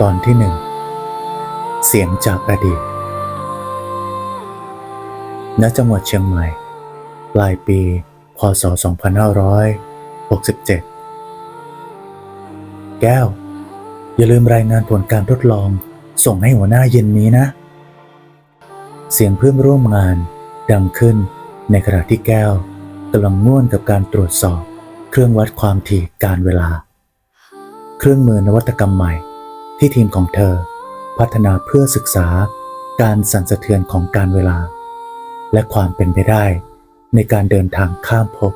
ตอนที่หนึ่ง เสียงจากอดีต ณ จังหวัดเชียงใหม่ ปลายปี พศ 2567 แก้ว อย่าลืมรายงานผลการทดลองส่งให้หัวหน้าเย็นนี้นะ เสียงเพื่อนร่วมงานดังขึ้นในขณะที่แก้วกำลังง่วนกับการตรวจสอบ เครื่องวัดความถี่การเวลา เครื่องมือนวัตกรรมใหม่ ที่ทีมของเธอ พัฒนาเพื่อศึกษาการสั่นสะเทือนของการเวลา และความเป็นไปได้ในการเดินทางข้ามภพ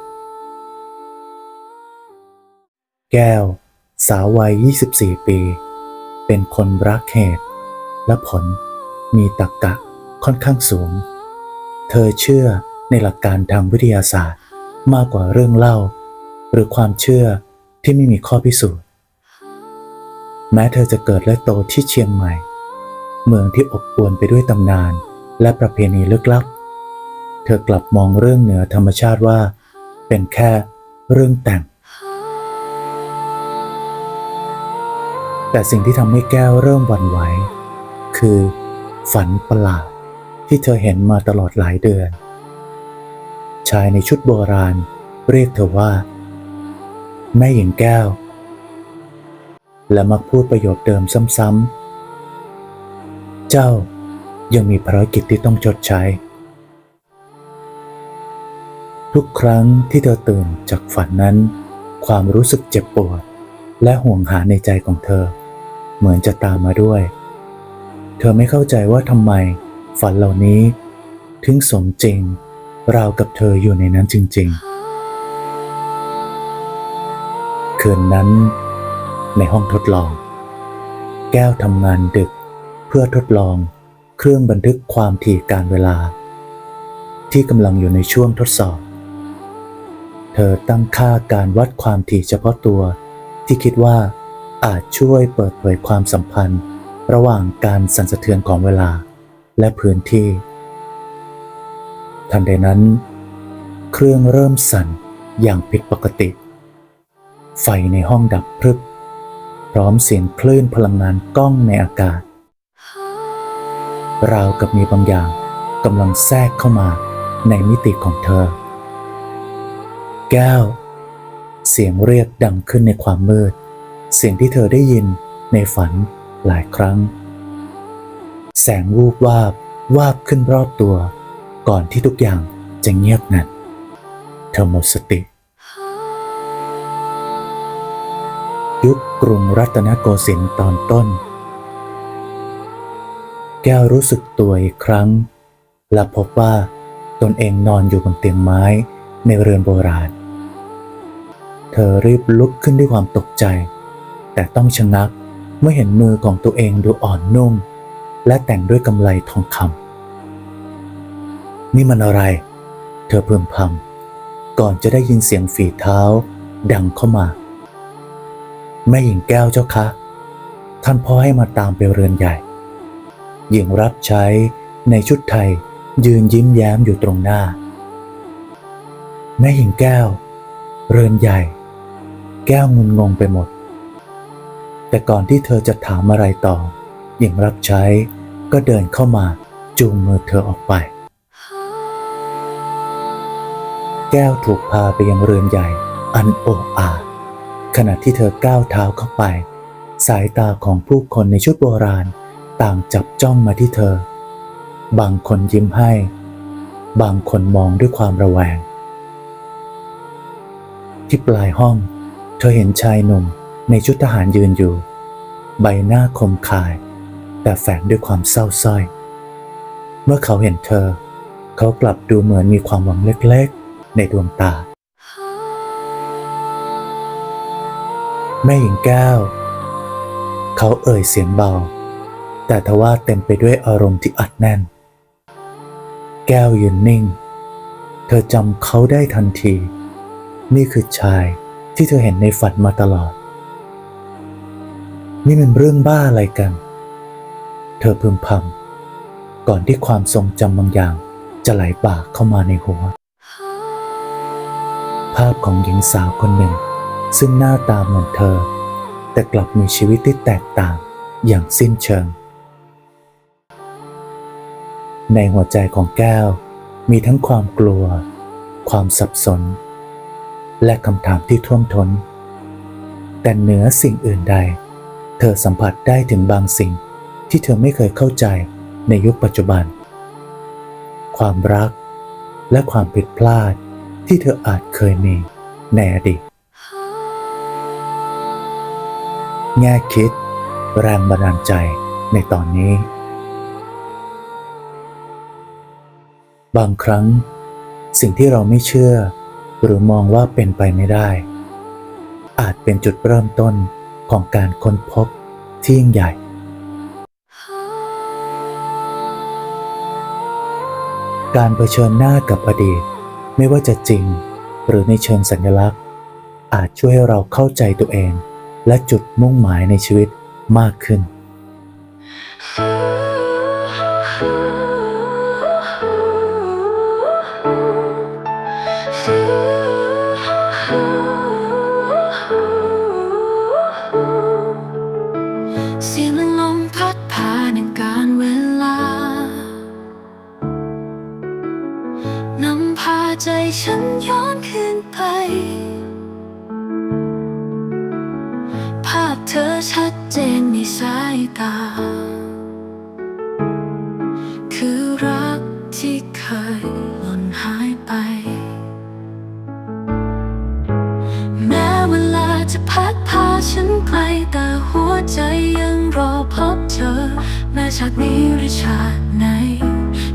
แก้ว สาววัย 24 ปี เป็นคนรักเหตุ และผลมีตรรกกะค่อนข้างสูง เธอเชื่อในหลักการทางวิทยาศาสตร์มากกว่าเรื่องเล่า หรือความเชื่อที่ไม่มีข้อพิสูจน์ แม้เธอจะเกิดและโตที่เชียงใหม่ เมืองที่อบอวลไปด้วยตำนานและประเพณีลึกลับ เธอกลับมองเรื่องเหนือธรรมชาติว่า เป็นแค่เรื่องแต่ง แต่สิ่งที่ทำให้แก้วเริ่มหวั่นไหว คือฝันประหลาดที่เธอเห็นมาตลอดหลายเดือน ชายในชุดโบราณเรียกเธอว่า แม่หญิงแก้ว และมักพูดประโยคเดิมซ้ำๆ เจ้ายังมีภารกิจที่ต้องชดใช้ ทุกครั้งที่เธอตื่นจากฝันนั้น ความรู้สึกเจ็บปวด และห่วงหาในใจของเธอ เหมือนจะตามมาด้วย เธอไม่เข้าใจว่าทำไมฝันเหล่านี้ ถึงสมจริง ราวกับเธออยู่ในนั้นจริง ๆ คืนนั้น ในห้องทดลอง แก้วทำงานดึกเพื่อทดลองเครื่องบันทึกความถี่การเวลา ที่กำลังอยู่ในช่วงทดสอบ เธอตั้งค่าการวัดความถี่เฉพาะตัว ที่คิดว่าอาจช่วยเปิดเผยความสัมพันธ์ ระหว่างการสั่นสะเทือนของเวลาและพื้นที่ ทันใดนั้น เครื่องเริ่มสั่นอย่างผิดปกติ ไฟในห้องดับพรึบ พร้อมเสียงคลื่นพลังงานก้องในอากาศ ราวกับมีบางอย่างกำลังแทรกเข้ามาในมิติของเธอ แก้ว เสียงเรียกดังขึ้นในความมืด เสียงที่เธอได้ยินในฝันหลายครั้ง แสงวูบวาบวาบขึ้นรอบตัว ก่อนที่ทุกอย่างจะเงียบงันเธอหมดสติ ยุคกรุงรัตนโกสินทร์ตอนต้น แก้วรู้สึกตัวอีกครั้ง และพบว่าตนเองนอนอยู่บนเตียงไม้ในเรือนโบราณ เธอรีบลุกขึ้นด้วยความตกใจ แต่ต้องชะงักเมื่อเห็นมือของตัวเองดูอ่อนนุ่ม และแต่งด้วยกำไลทองคำนี่มันอะไร เธอพึมพำก่อนจะได้ยินเสียงฝีเท้าดังเข้ามา แม่หญิงแก้วเจ้าคะ ท่านพ่อให้มาตามไปเรือนใหญ่ หญิงรับใช้ในชุดไทยยืนยิ้มแย้มอยู่ตรงหน้า แม่หญิงแก้ว เรือนใหญ่ แก้วงุนงงไปหมด แต่ก่อนที่เธอจะถามอะไรต่อ หญิงรับใช้ก็เดินเข้ามาจูงมือเธอออกไป แก้วถูกพาไปยังเรือนใหญ่ อันโอ้อา ขณะที่เธอก้าวเท้าเข้าไป สายตาของผู้คนในชุดโบราณต่างจับจ้องมาที่เธอ บางคนยิ้มให้ บางคนมองด้วยความระแวง ที่ปลายห้อง เธอเห็นชายหนุ่มในชุดทหารยืนอยู่ ใบหน้าคมคาย แต่แฝงด้วยความเศร้าส้อย เมื่อเขาเห็นเธอ เขากลับดูเหมือนมีความหวังเล็กๆ ในดวงตา แม่หญิงแก้ว เขาเอ่ยเสียงเบา แต่ทว่าเต็มไปด้วยอารมณ์ที่อัดแน่น แก้วยืนนิ่ง เธอจำเขาได้ทันที นี่คือชายที่เธอเห็นในฝันมาตลอด นี่มันเรื่องบ้าอะไรกัน เธอพึมพำก่อนที่ความทรงจำบางอย่างจะไหลบ่าเข้ามาในหัว ภาพของหญิงสาวคนหนึ่ง ซึ่งหน้าตาเหมือนเธอ แต่กลับมีชีวิตที่แตกต่างอย่างสิ้นเชิง ในหัวใจของแก้วมีทั้งความกลัว ความสับสน และคำถามที่ท่วมทน้น แต่เหนือสิ่งอื่นใด เธอสัมผัสได้ถึงบางสิ่งที่เธอไม่เคยเข้าใจในยุคปัจจุบัน ความรักและความผิดพลาดที่เธออาจเคยมีในอดีต แง่คิด แรงบันดาลใจในตอนนี้ บางครั้ง สิ่งที่เราไม่เชื่อ หรือมองว่าเป็นไปไม่ได้ อาจเป็นจุดเริ่มต้นของการค้นพบที่ยิ่งใหญ่การเผชิญหน้ากับอดีต ไม่ว่าจะจริง หรือในเชิงสัญลักษณ์ อาจช่วยให้เราเข้าใจตัวเอง และจุดมุ่งหมายในชีวิตมากขึ้นเธอชัดเจนในสายตา คือรักที่เคยหล่นหายไป แม้เวลาจะพัดพาฉันไกลแต่หัวใจยังรอพบเธอ แม้ชาตินี้หรือชาติไหน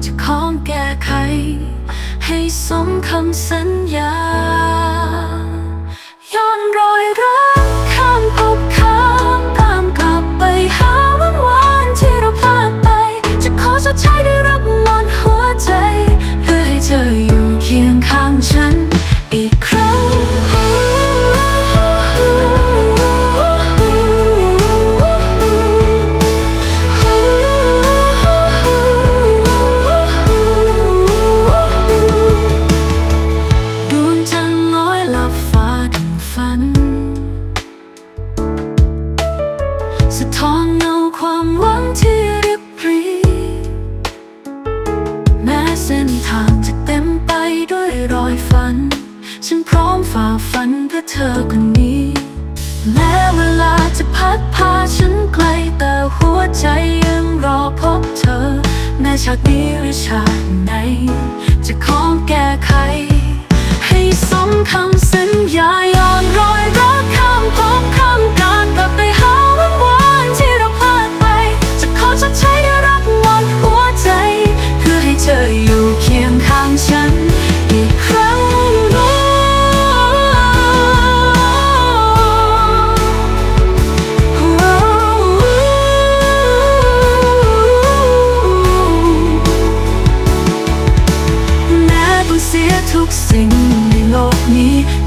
จะขอแก้ไข ให้สมคำสัญญา ค่เธอคนนี้ แม้เวลาจะพัดพาฉันไกลแต่หัวใจยังรอพบเธอ แม้ชาตินี้หรือชาติไหน จะขอแก้ไข ให้สมคำ 你